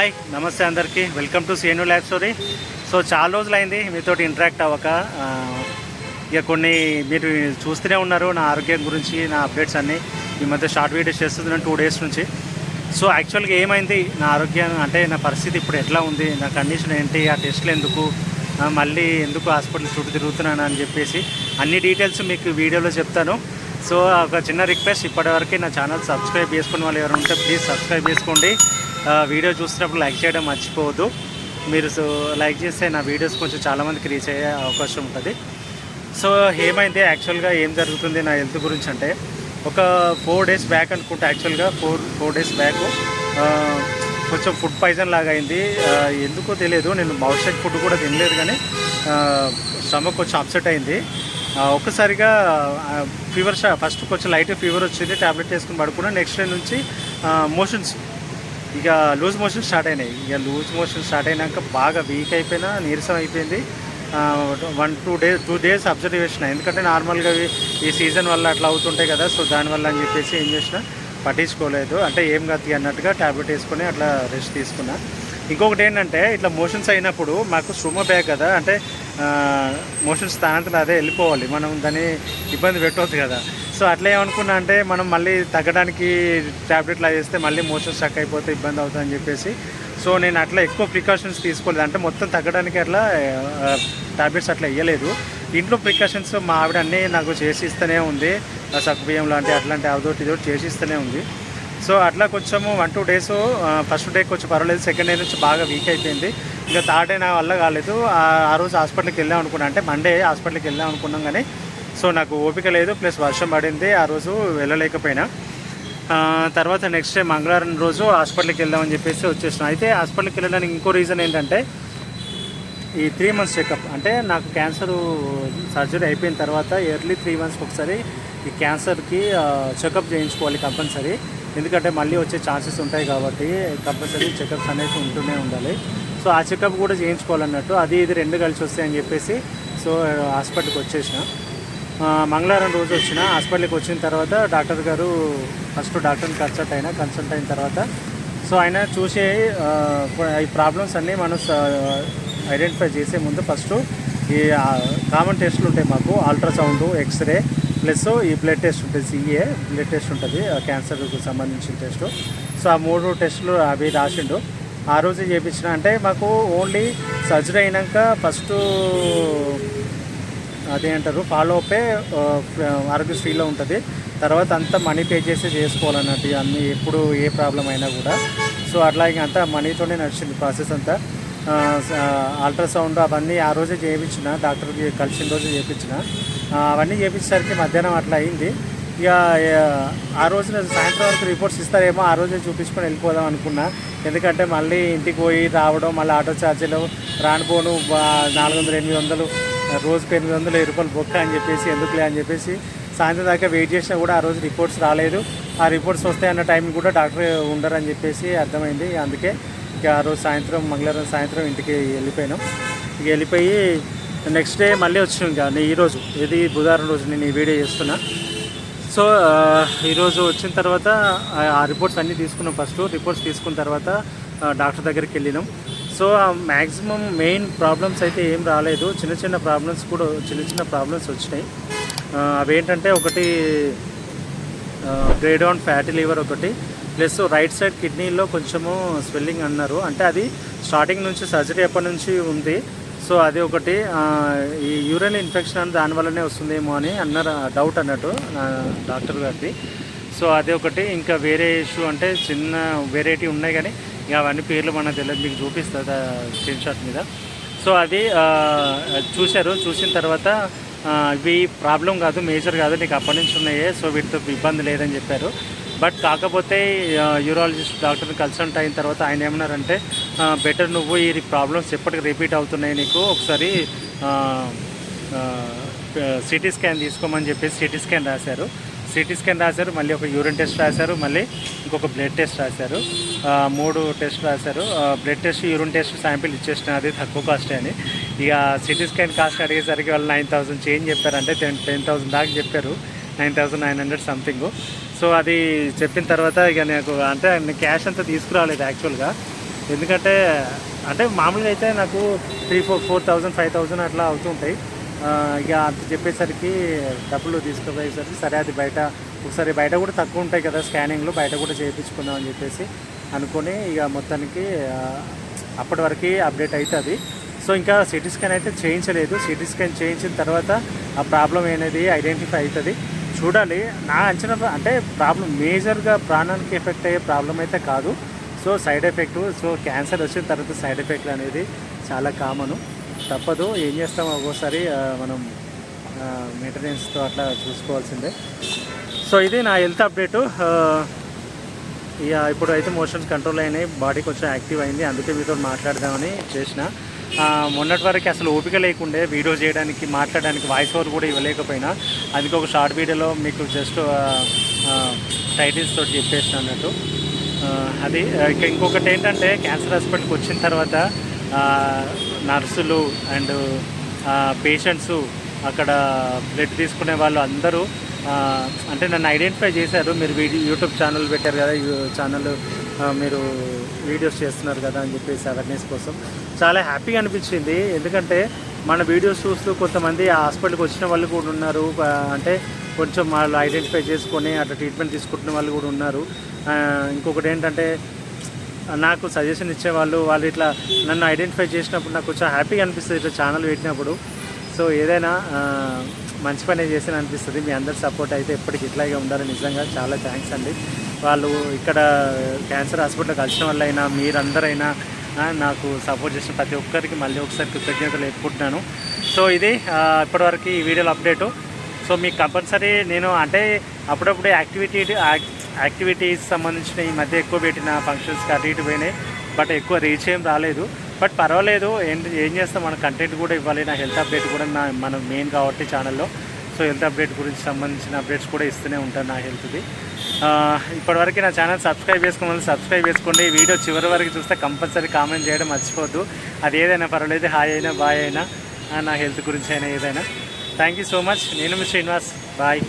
Hi నమస్తే అందరికీ. Welcome to సేను ల్యాబ్ స్టోరీ. సో చాలా రోజులైంది మీతో ఇంటరాక్ట్ అవ్వక. ఇక కొన్ని మీరు చూస్తూనే ఉన్నారు నా ఆరోగ్యం గురించి నా అప్డేట్స్ అన్నీ. ఈ మధ్య షార్ట్ వీడియోస్ చేస్తున్నాను టూ డేస్ నుంచి. సో యాక్చువల్గా ఏమైంది? నా ఆరోగ్యం అంటే నా పరిస్థితి ఇప్పుడు ఎట్లా ఉంది? నా కండిషన్ ఏంటి? ఆ టెస్ట్లు ఎందుకు? మళ్ళీ ఎందుకు హాస్పిటల్ చుట్టూ తిరుగుతున్నాను అని చెప్పేసి అన్ని డీటెయిల్స్ మీకు వీడియోలో చెప్తాను. సో ఒక చిన్న రిక్వెస్ట్ ఇప్పటివరకు నా ఛానల్ సబ్స్క్రైబ్ చేసుకున్న వాళ్ళు ఎవరు ఉంటే ప్లీజ్ సబ్స్క్రైబ్ చేసుకోండి. వీడియో చూసినప్పుడు లైక్ చేయడం మర్చిపోవద్దు. మీరు సో లైక్ చేస్తే నా వీడియోస్ కొంచెం చాలామందికి రీచ్ అయ్యే అవకాశం ఉంటుంది. సో ఏమైంది? యాక్చువల్గా ఏం జరుగుతుంది నా హెల్త్ గురించి అంటే ఒక ఫోర్ డేస్ బ్యాక్ అనుకుంటే యాక్చువల్గా ఫోర్ ఫోర్ డేస్ బ్యాక్ కొంచెం ఫుడ్ పాయిజన్ లాగా అయింది. ఎందుకో తెలియదు. నేను మౌత్ సైడ్ ఫుడ్ కూడా తినలేదు కానీ స్టమక్ కొంచెం అప్సెట్ అయింది. ఒక్కసారిగా ఫీవర్ ఫస్ట్ కొంచెం లైట్ ఫీవర్ వచ్చింది. ట్యాబ్లెట్ వేసుకుని పడుకున్నా. నెక్స్ట్ డే నుంచి మోషన్స్ ఇక లూజ్ మోషన్ స్టార్ట్ అయినాయి. ఇక లూజ్ మోషన్ స్టార్ట్ అయినాక బాగా వీక్ అయిపోయినా నీరసం అయిపోయింది. One two days two days observation ఎందుకంటే నార్మల్గా ఈ సీజన్ వల్ల అట్లా అవుతుంటాయి కదా సో దానివల్ల అని చెప్పేసి ఏం చేసిన పట్టించుకోలేదు. అంటే ఏం కాదు అన్నట్టుగా ట్యాబ్లెట్ వేసుకొని అట్లా రెస్ట్ తీసుకున్నా. ఇంకొకటి ఏంటంటే ఇట్లా మోషన్స్ అయినప్పుడు మాకు స్ట్రుమ బ్యాగ్ కదా అంటే మోషన్స్ స్థానంతో అదే వెళ్ళిపోవాలి. మనం దాన్ని ఇబ్బంది పెట్టవద్దు కదా. సో అట్లా ఏమనుకున్నా అంటే మనం మళ్ళీ తగ్గడానికి ట్యాబ్లెట్లు అది వేస్తే మళ్ళీ మోషన్ స్టక్ అయిపోతే ఇబ్బంది అవుతుందని చెప్పేసి. సో నేను అట్లా ఎక్కువ ప్రికాషన్స్ తీసుకోలేదు. అంటే మొత్తం తగ్గడానికి అట్లా టాబ్లెట్స్ అట్లా ఇవ్వలేదు ఇంట్లో ప్రికాషన్స్ మా ఆవిడ అన్నీ నాకు చేసి ఇస్తూనే ఉంది. సగ్గుబియ్యం లాంటి అట్లాంటి అదొకటి ఇదొకటి చేసి ఇస్తూనే ఉంది. సో అట్లా కొంచెము one two days first day కొంచెం పర్వాలేదు. సెకండ్ డే నుంచి బాగా వీక్ అయిపోయింది. ఇంకా థర్డ్ డే నా వల్ల కాలేదు. ఆ- రోజు హాస్పిటల్కి వెళ్ళాం అనుకున్నా. అంటే మండే హాస్పిటల్కి వెళ్ళాం అనుకున్నాం కానీ సో నాకు ఓపిక లేదు. ప్లస్ వర్షం పడింది. ఆ రోజు వెళ్ళలేకపోయినా. తర్వాత నెక్స్ట్ డే మంగళవారం రోజు హాస్పిటల్కి వెళ్దామని చెప్పేసి వచ్చేసిన. అయితే హాస్పిటల్కి వెళ్ళడానికి ఇంకో రీజన్ ఏంటంటే ఈ త్రీ మంత్స్ చెకప్ అంటే నాకు క్యాన్సర్ సర్జరీ అయిపోయిన తర్వాత ఇయర్లీ త్రీ మంత్స్కి ఒకసారి ఈ క్యాన్సర్కి చెకప్ చేయించుకోవాలి కంపల్సరీ ఎందుకంటే మళ్ళీ వచ్చే ఛాన్సెస్ ఉంటాయి కాబట్టి కంపల్సరీ చెకప్స్ అనేవి ఉంటూనే ఉండాలి. సో ఆ చెకప్ కూడా చేయించుకోవాలన్నట్టు. అది ఇది రెండు కలిసి వస్తాయని చెప్పేసి సో హాస్పిటల్కి వచ్చేసిన. మంగళవారం రోజు వచ్చిన. హాస్పిటల్కి వచ్చిన తర్వాత డాక్టర్ గారు ఫస్ట్ డాక్టర్ని కన్సల్ట్ అయినా కన్సల్ట్ అయిన తర్వాత సో ఆయన చూసే ఈ ప్రాబ్లమ్స్ అన్నీ మనం ఐడెంటిఫై చేసే ముందు ఫస్ట్ ఈ కామన్ టెస్ట్లు ఉంటాయి మాకు. అల్ట్రాసౌండ్ ఎక్స్రే ప్లస్ ఈ బ్లడ్ టెస్ట్ ఉంటుంది సిఏ బ్లడ్ టెస్ట్ ఉంటుంది క్యాన్సర్కు సంబంధించిన టెస్ట్ సో ఆ మూడు టెస్టులు అవి రాసిండు. ఆ రోజు చేయించిన అంటే మాకు ఓన్లీ సర్జరీ అయినాక ఫస్ట్ అదేంటారు ఫాలో అప్పే ఆరోగ్యశ్రీలో ఉంటుంది. తర్వాత అంతా మనీ పే చేసి చేసుకోవాలన్నట్టు అన్నీ ఎప్పుడు ఏ ప్రాబ్లం అయినా కూడా. సో అట్లా ఇంకా అంతా మనీతోనే నడిచింది ప్రాసెస్ అంతా. అల్ట్రాసౌండ్ అవన్నీ ఆ రోజే చేయించిన డాక్టర్కి కలిసిన రోజు చేయించిన. అవన్నీ చేయించేసరికి మధ్యాహ్నం అట్లా అయింది. ఇక ఆ, ఆ రోజున సాయంత్రం వరకు రిపోర్ట్స్ ఇస్తారేమో ఆ రోజే చూపించుకొని వెళ్ళిపోదాం అనుకున్నా. ఎందుకంటే మళ్ళీ ఇంటికి పోయి రావడం మళ్ళీ ఆటో ఛార్జీలు రానిపోను. నాలుగు వందలు ఎనిమిది వందలు రోజుకి ఎనిమిది వందలు వెయ్యి రూపాయలు బొక్క అని చెప్పేసి ఎందుకులే అని చెప్పేసి సాయంత్రం దాకా వెయిట్ చేసినా కూడా ఆ రోజు రిపోర్ట్స్ రాలేదు. ఆ రిపోర్ట్స్ వస్తాయన్న టైం కూడా డాక్టర్ ఉండరని చెప్పేసి అర్థమైంది. అందుకే ఇక ఆ రోజు సాయంత్రం మంగళవారం సాయంత్రం ఇంటికి వెళ్ళిపోయినాం. ఇక వెళ్ళిపోయి నెక్స్ట్ డే మళ్ళీ వచ్చినాం ఇంకా. నేను ఈరోజు ఇది బుధవారం రోజు నేను ఈ వీడియో చేస్తున్నా. సో ఈరోజు వచ్చిన తర్వాత ఆ, రిపోర్ట్స్ అన్నీ తీసుకున్నాం ఫస్ట్ రిపోర్ట్స్ తీసుకున్న తర్వాత డాక్టర్ దగ్గరికి వెళ్ళినాం. సో మ్యాక్సిమం మెయిన్ ప్రాబ్లమ్స్ అయితే ఏం రాలేదు. చిన్న చిన్న ప్రాబ్లమ్స్ కూడా చిన్న చిన్న ప్రాబ్లమ్స్ వచ్చినాయి. అవి అవేంటంటే ఒకటి గ్రేడ్ ఆన్ ఫ్యాటీ లివర్ ఒకటి ప్లస్ రైట్ సైడ్ కిడ్నీలో కొంచెము స్వెల్లింగ్ అన్నారు. అంటే అది స్టార్టింగ్ నుంచి సర్జరీ ఎప్పటి నుంచి ఉంది. సో అది ఒకటి ఈ యూరిన్ ఇన్ఫెక్షన్ అని దానివల్లనే వస్తుందేమో అని అన్నారు డౌట్ అన్నట్టు నా డాక్టర్ గారిది సో అదే ఒకటి ఇంకా వేరే ఇష్యూ అంటే చిన్న వెరైటీ ఉన్నాయి కానీ ఇక అవన్నీ పేర్లు మనకు తెలియదు మీకు చూపిస్తుంది స్క్రీన్ షాట్ మీద. సో అది చూశారు చూసిన తర్వాత ఇవి ప్రాబ్లం కాదు మేజర్ కాదు నీకు అప్పటి నుంచి ఉన్నాయే సో వీటితో ఇబ్బంది లేదని చెప్పారు. బట్ కాకపోతే యూరాలజిస్ట్ డాక్టర్ని కన్సల్ట్ అయిన తర్వాత ఆయన ఏమన్నారంటే బెటర్ నువ్వు ఈ ప్రాబ్లమ్స్ ఎప్పటికి రిపీట్ అవుతున్నాయి నీకు. ఒకసారి సిటీ స్కాన్ తీసుకోమని చెప్పేసి సిటీ స్కాన్ రాశారు. సిటీ స్కాన్ రాశారు మళ్ళీ ఒక యూరిన్ టెస్ట్ రాశారు మళ్ళీ ఇంకొక బ్లడ్ టెస్ట్ రాశారు. మూడు టెస్ట్ రాశారు. Blood test urine test sample ఇచ్చేసిన అది తక్కువ కాస్ట్ అని. ఇక సిటీ స్కాన్ కాస్ట్ అడిగేసరికి వాళ్ళు నైన్ థౌసండ్ చేంజ్ చెప్పారంటే టెన్ టెన్ థౌసండ్ దాకా చెప్పారు. Nine thousand nine hundred something so అది చెప్పిన తర్వాత ఇక నాకు అంటే క్యాష్ అంతా తీసుకురాలేదు యాక్చువల్గా ఎందుకంటే అంటే మామూలుగా అయితే నాకు three four four thousand five thousand అట్లా అవుతుంటాయి ఇక అంత చెప్పేసరికి డబ్బులు తీసుకుపోయేసరికి సరే అది బయట ఒకసారి బయట కూడా తక్కువ ఉంటాయి కదా స్కానింగ్లు బయట కూడా చేయించుకుందాం అని చెప్పేసి అనుకొని ఇక మొత్తానికి అప్పటి వరకు అప్డేట్ అవుతుంది సో ఇంకా సిటీ స్కాన్ అయితే చేయించలేదు. సిటీ స్కాన్ చేయించిన తర్వాత ఆ ప్రాబ్లం అనేది ఐడెంటిఫై అవుతుంది చూడాలి. నా అంచనా అంటే ప్రాబ్లం మేజర్గా ప్రాణానికి ఎఫెక్ట్ అయ్యే ప్రాబ్లం అయితే కాదు. So side effect so cancer వచ్చిన తర్వాత సైడ్ ఎఫెక్ట్ అనేది చాలా కామను. తప్పదు. ఏం చేస్తాం ఒక్కోసారి మనం మెయింటెనెన్స్తో అట్లా చూసుకోవాల్సిందే. సో ఇది నా హెల్త్ అప్డేటు. ఇక ఇప్పుడు అయితే మోషన్స్ కంట్రోల్ అయినాయి. బాడీ కొంచెం యాక్టివ్ అయింది. అందుకే మీతో మాట్లాడదామని చేసిన. మొన్నటి వరకు అసలు ఓపిక లేకుండే వీడియో చేయడానికి మాట్లాడడానికి వాయిస్ ఓవర్ కూడా ఇవ్వలేకపోయినా అందుకే ఒక షార్ట్ వీడియోలో మీకు జస్ట్ టైటిల్స్ తోటి చెప్పేసిన అన్నట్టు. అది ఇక ఇంకొకటి ఏంటంటే క్యాన్సర్ హాస్పిటల్కి వచ్చిన తర్వాత నర్సులు అండ్ పేషెంట్స్ అక్కడ బ్లడ్ తీసుకునే వాళ్ళు అందరూ అంటే నన్ను ఐడెంటిఫై చేశారు. మీరు వీడియో యూట్యూబ్ ఛానల్ పెట్టారు కదా ఛానల్ మీరు వీడియోస్ చేస్తున్నారు కదా అని చెప్పేసి అవేర్నెస్ కోసం. చాలా హ్యాపీగా అనిపించింది. ఎందుకంటే మన వీడియోస్ చూస్తూ కొంతమంది హాస్పిటల్కి వచ్చిన వాళ్ళు కూడా ఉన్నారు. అంటే కొంచెం వాళ్ళు ఐడెంటిఫై చేసుకొని అట్లా ట్రీట్మెంట్ తీసుకుంటున్న వాళ్ళు కూడా ఉన్నారు. ఇంకొకటి ఏంటంటే నాకు సజెషన్ ఇచ్చేవాళ్ళు వాళ్ళు ఇట్లా నన్ను ఐడెంటిఫై చేసినప్పుడు నాకు కొంచెం హ్యాపీగా అనిపిస్తుంది ఇట్లా ఛానల్ పెట్టినప్పుడు. సో ఏదైనా మంచి పని చేసిన అనిపిస్తుంది. మీ అందరి సపోర్ట్ అయితే ఎప్పటికి ఇట్లాగే ఉండాలి. నిజంగా చాలా థ్యాంక్స్ అండి. వాళ్ళు ఇక్కడ క్యాన్సర్ హాస్పిటల్ కలిసిన వాళ్ళైనా మీరందరైనా నాకు సపోర్ట్ చేసిన ప్రతి ఒక్కరికి మళ్ళీ ఒకసారి కృతజ్ఞతలు చెప్పుకుంటున్నాను సో ఇది ఇప్పటివరకు ఈ వీడియోలో అప్డేటు సో మీకు కంపల్సరీ నేను అంటే అప్పుడప్పుడు యాక్టివిటీ యాక్టివిటీస్ సంబంధించిన ఈ మధ్య ఎక్కువ పెట్టిన ఫంక్షన్స్కి అటు ఇటు పోయినాయి. బట్ ఎక్కువ రీచ్ ఏం రాలేదు. బట్ పర్వాలేదు ఏం ఏం చేస్తాం మన కంటెంట్ కూడా ఇవ్వాలి నా హెల్త్ అప్డేట్ కూడా నా మన మెయిన్ కాబట్టి ఛానల్లో సో హెల్త్ అప్డేట్ గురించి సంబంధించిన అప్డేట్స్ కూడా ఇస్తూనే ఉంటాను నా హెల్త్ది. ఇప్పటివరకు నా ఛానల్ సబ్స్క్రైబ్ చేసుకోవాలి సబ్స్క్రైబ్ చేసుకోండి. ఈ వీడియో చివరి వరకు చూస్తే కంపల్సరీ కామెంట్ చేయడం మర్చిపోద్దు. అది ఏదైనా పర్వాలేదు హాయ్ అయినా బాయ్ అయినా నా హెల్త్ గురించి అయినా ఏదైనా. Thank you so much. నేను మీ శ్రీనివాస్. బాయ్.